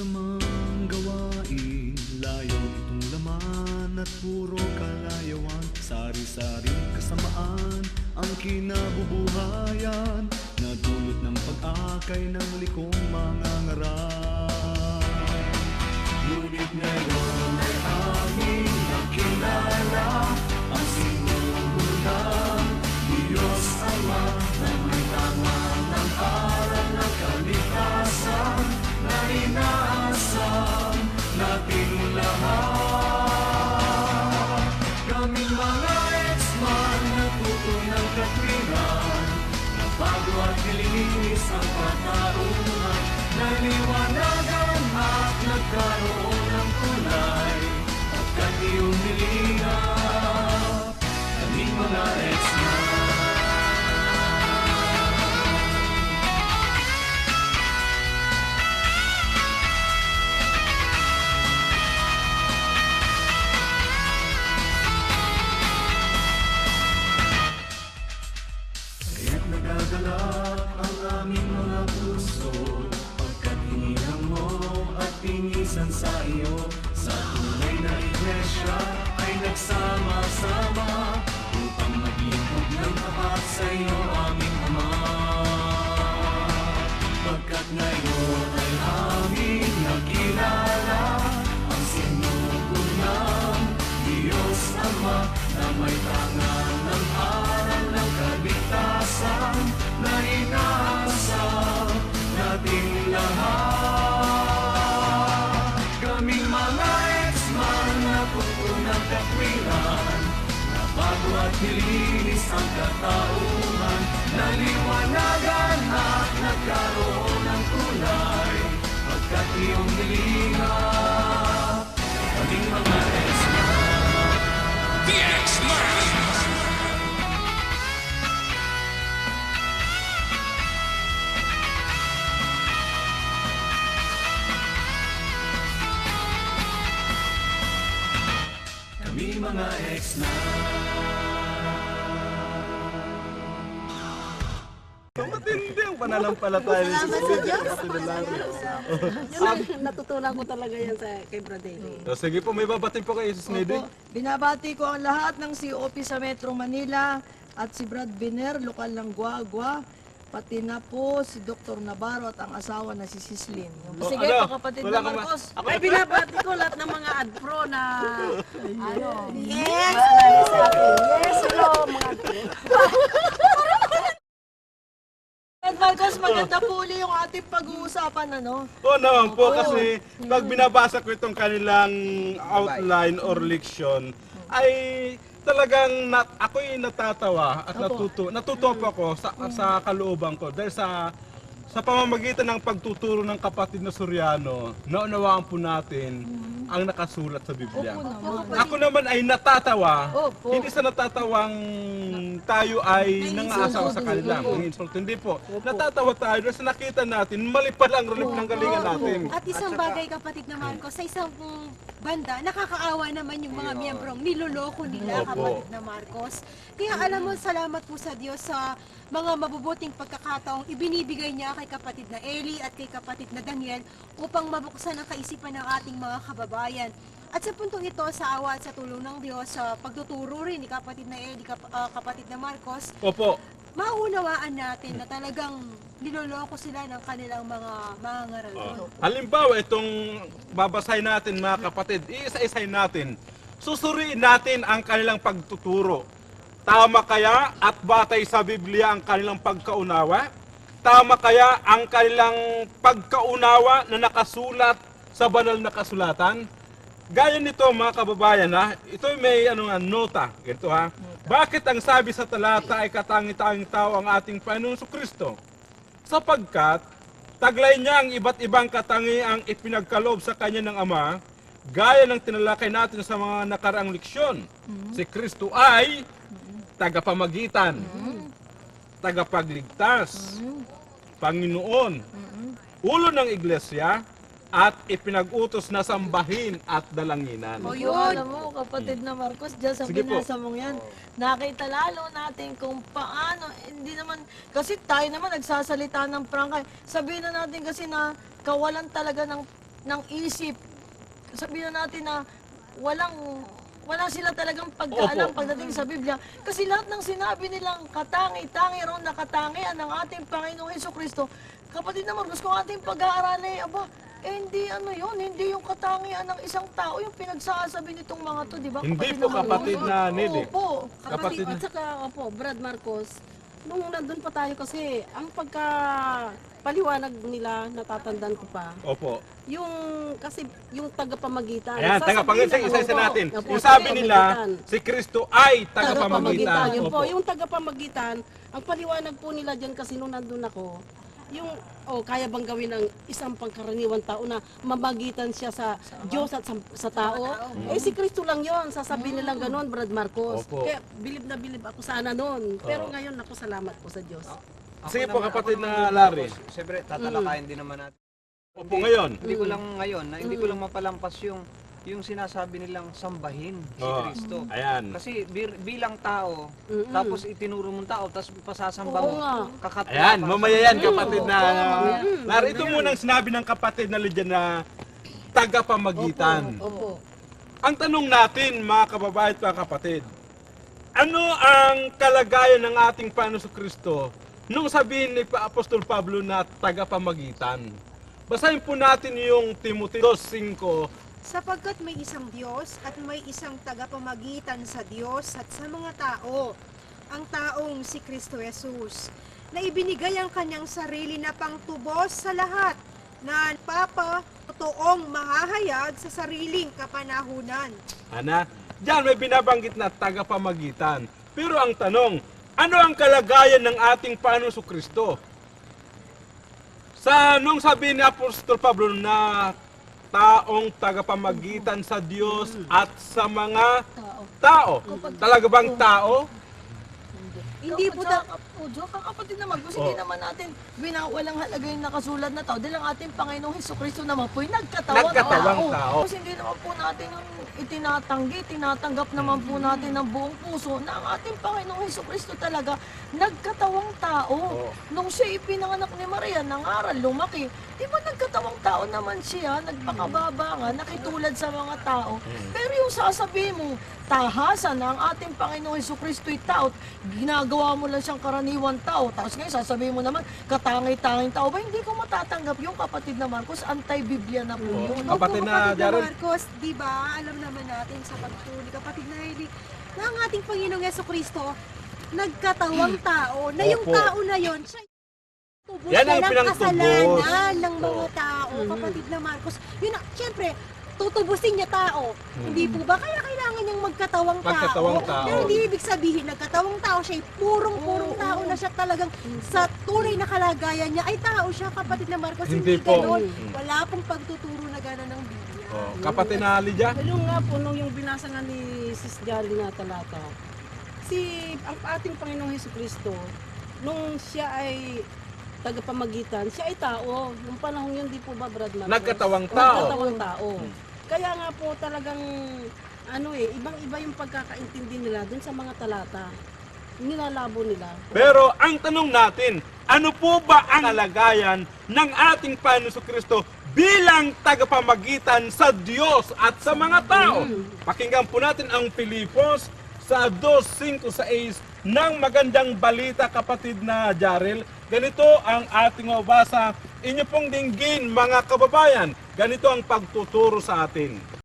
masamang gawain. Layo itong laman at puro kalayawan. Sari-saring kasamaan ang kinabubuhayan. Nadulot ng pag-akay ng likong mga ngaral pinisan sa iyo. Sa tunay na iglesia ay nagsama-sama Upang maglingkod ng tapat sa iyo at nilinis ang katauhan Naliwanagan at nagkaroon ng kulay Pagkat iyong Kami mga ex-man Matindi ang pananampalataya ni Salamat sa Diyos. Yun ang natutunan ko talaga yan sa kay Brother. So, sige po, may babatin po kay Jesus Nede. Opo. Binabati ko ang lahat ng COP sa Metro Manila at si Brad Biner, lokal ng Guagua, pati na po si Dr. Navarro at ang asawa na si Sislin. Oh, Sige, ano? pakapatid Wala na ma- Marcos. Ay, binabati ko lahat ng mga adpro na ano. Yes! Yes, hello mga adpro. At Marcos, maganda po uli yung ating pag-uusapan, ano? Oo naman po, kasi pag binabasa ko itong kanilang outline or leksyon, ay talagang nat, ako'y natatawa at natuto, natuto po ako sa, sa kalooban ko dahil sa sa pamamagitan ng pagtuturo ng kapatid na Suryano, naunawaan po natin ang nakasulat sa Biblia. Ako naman ay natatawa, Opo. hindi sa natatawang tayo ay nangaasawa sa kanila, Opo. insult. Hindi po. Natatawa tayo sa nakita natin, mali pala ang relief ng galingan natin. At isang bagay kapatid na Marcos, sa isang banda, nakakaawa naman yung mga miyembrong niloloko nila Opo. kapatid na Marcos. Kaya alam mo, salamat po sa Diyos sa mga mabubuting pagkakataong ibinibigay niya kay kapatid na Eli at kay kapatid na Daniel upang mabuksan ang kaisipan ng ating mga kababayan. At sa puntong ito, sa awa at sa tulong ng Diyos, sa pagtuturo rin ni kapatid na Eli, kap- ah, kapatid na Marcos, Opo. maunawaan natin na talagang niloloko sila ng kanilang mga mga ngaral. Halimbawa, itong babasahin natin mga kapatid, iisa-isahin natin. Susuriin natin ang kanilang pagtuturo. Tama kaya at batay sa Biblia ang kanilang pagkaunawa? Tama kaya ang kanilang pagkaunawa na nakasulat sa banal na kasulatan? Gaya nito mga kababayan ha, ito may ano nga, nota. Ganito ha. Bakit ang sabi sa talata ay katangi-tanging tao ang ating Panginoon Kristo? sapagkat taglay niya ang iba't ibang katangiang ipinagkaloob sa kanya ng Ama, gaya ng tinalakay natin sa mga nakaraang leksyon. Si Kristo ay tagapamagitan, tagapagligtas, Panginoon, ulo ng iglesia, at ipinag-utos na sambahin at dalanginan. O yun, alam mo, kapatid na Marcos, dyan sa Sige po. binasa mong yan, nakita lalo natin kung paano, hindi naman, kasi tayo naman nagsasalita ng prangkay. Sabihin na natin kasi na kawalan talaga ng, ng isip. Sabihin na natin na walang wala sila talagang pagkaalam Opo. pagdating sa Biblia. Kasi lahat ng sinabi nilang katangi-tangi raw na katangian ng ating Panginoong Heso Kristo, kapatid na Marcos, kung ating pag-aaralan, aba, eh, hindi ano yun, hindi yung katangian ng isang tao, yung pinagsasabi nitong mga to, di ba? Hindi po kapatid na Nelly. Opo. Kapatid Kapatid, na- at saka, opo, Brad Marcos, nung nandun pa tayo kasi, ang pagka paliwanag nila, natatandaan ko pa, Opo. yung, kasi, yung tagapamagitan. Ayan, Sasabihin tagapamagitan, ng- isa-isa opo, natin. opo, Yung sabi nila, tagapamagitan. si Kristo ay tagapamagitan. Yun po, Opo. yung tagapamagitan, ang paliwanag po nila dyan kasi nung nandun ako, yung, oh, kaya bang gawin ng isang pangkaraniwan tao na mamagitan siya sa Diyos at sa, sa tao? Eh, si Kristo lang yon sasabihin nilang ganon, Brad Marcos. Opo. Kaya, bilib na bilib ako sana noon. Pero ngayon, ako salamat po sa Diyos. Sige po kapatid ako na naman, Larry. boss, Siyempre, tatalakayin din naman natin. Opo ngayon. Hindi ko lang ngayon, na hindi ko lang mapalampas yung yung sinasabi nilang sambahin si Oo. Kristo. Ayan. Kasi bir- bilang tao, Mm-mm. tapos itinuro mong tao, tapos pasasamba Oo mo, nga. kakatwa Ayan, para mamaya yan kapatid na... Mm. Larry, ito munang sinabi ng kapatid na Lydia na tagapamagitan. Opo. Ang tanong natin, mga kababayan at mga kapatid, ano ang kalagayan ng ating Panginoon Kristo nung sabihin ni Pa- Apostol Pablo na tagapamagitan? Basahin po natin yung Timoteo 5. Sapagkat may isang Diyos at may isang tagapamagitan sa Diyos at sa mga tao, ang taong si Kristo Jesus, na ibinigay ang kanyang sarili na pangtubos sa lahat, na papa totoong mahahayag sa sariling kapanahunan. Ana, diyan may binabanggit na tagapamagitan. Pero ang tanong, ano ang kalagayan ng ating Panginoon Kristo? Sa nung sabi ni Apostol Pablo na taong tagapamagitan sa Diyos at sa mga tao. Talaga bang tao? Hindi po Sa- da- o, Diyos, kakapatid naman, kasi hindi Oh. naman natin binawalang halaga yung nakasulat na tao dahil ang ating Panginoong Heso Kristo naman po yung nagkatawang, Nagkatawang tao. Kasi hindi naman po natin yung itinatanggi, tinatanggap naman po natin ng buong puso na ang ating Panginoong Heso Kristo talaga nagkatawang tao. Nung siya ipinanganak ni Maria, nangaral, lumaki, di ba nagkatawang tao naman siya, nagpakababa nga, nakitulad sa mga tao. Pero yung sasabihin mo, tahasan na ang ating Panginoong Heso Kristo'y tao, ginagawa mo lang siyang karaniwan tao, tapos ngayon sasabihin mo naman, katangay-tanging tao, ba hindi ko matatanggap yung kapatid na Marcos, anti-Biblia na po yun. Opo. Kapatid na kapatid na Darren. Marcos, di ba, alam naman natin sa pagtuli, kapatid na Eli, na ang ating Panginoong Yeso Kristo, nagkatawang tao, na yung Opo. tao na yon siya tubos Yan na ang ng pinangtubos. kasalanan ng mga tao, kapatid na Marcos. Yun, na- syempre, tutubusin niya tao. Hindi po ba? Kaya kailangan niyang magkatawang tao. Magkatawang tao. Pero hindi ibig sabihin, nagkatawang tao siya, purong-purong tao na siya talagang sa tunay na kalagayan niya, ay tao siya, kapatid na Marcos. Hindi Hindi, po. ganon. Mm. Wala pong pagtuturo na gano'n ng Biblia. Oh, kapatid na Lydia? Yung nga po, nung yung binasa nga ni Sis Jolly na talata, si ang ating Panginoong Heso Kristo, nung siya ay tagapamagitan, siya ay tao. Nung panahon yun, di po ba, Brad Marcos? Nagkatawang tao. Nagkatawang tao. Kaya nga po talagang, ano eh, ibang-iba yung pagkakaintindi nila dun sa mga talata. Nilalabo nila. Pero ang tanong natin, ano po ba ang kalagayan ng ating Panginoon Kristo bilang tagapamagitan sa Diyos at sa mga tao? Pakinggan po natin ang Pilipos sa 2.5.6 ng magandang balita kapatid na Jarel. Ganito ang ating mabasa. Inyo pong dinggin mga kababayan. Ganito ang pagtuturo sa atin.